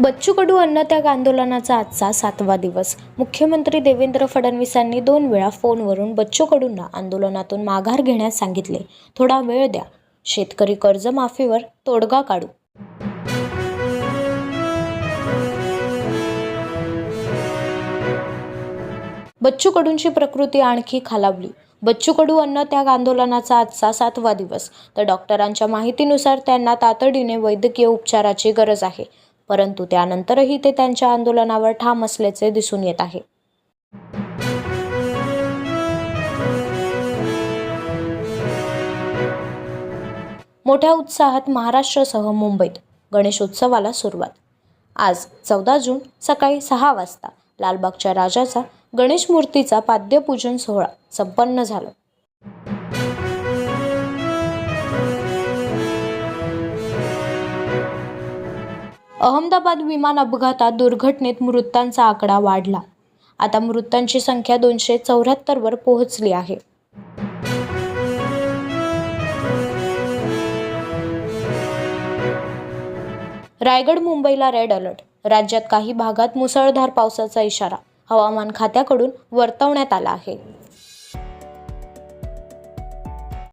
बच्चू कडू अन्नत्याग आंदोलनाचा आजचा सातवा दिवस. मुख्यमंत्री देवेंद्र फडणवीसांनी दोन वेळा फोनवरून बच्चू कडूंना आंदोलनातून माघार घेण्यास सांगितले. थोडा वेळ द्या. शेतकरी कर्जमाफीवर तोडगा काढू. बच्चू कडूंची प्रकृती आणखी खालावली. बच्चू कडू अन्नत्याग आंदोलनाचा आजचा सातवा दिवस. तर डॉक्टरांच्या माहितीनुसार त्यांना तातडीने वैद्यकीय उपचाराची गरज आहे. परंतु त्यानंतरही ते त्यांच्या आंदोलनावर ठाम असल्याचे दिसून येत आहे. मोठ्या उत्साहात महाराष्ट्रासह मुंबईत गणेशोत्सवाला सुरुवात. आज चौदा जून सकाळी सहा वाजता लालबागच्या राजाचा गणेश मूर्तीचा पाद्यपूजन सोहळा संपन्न झाला. अहमदाबाद विमान अपघातात दुर्घटनेत मृतांचा आकडा वाढला. आता मृतांची संख्या दोनशे चौऱ्याहत्तरवर पोहोचली आहे. रायगड मुंबईला रेड अलर्ट. राज्यात काही भागात मुसळधार पावसाचा इशारा. हवामान खात्याकडून वर्तवण्यात आला आहे.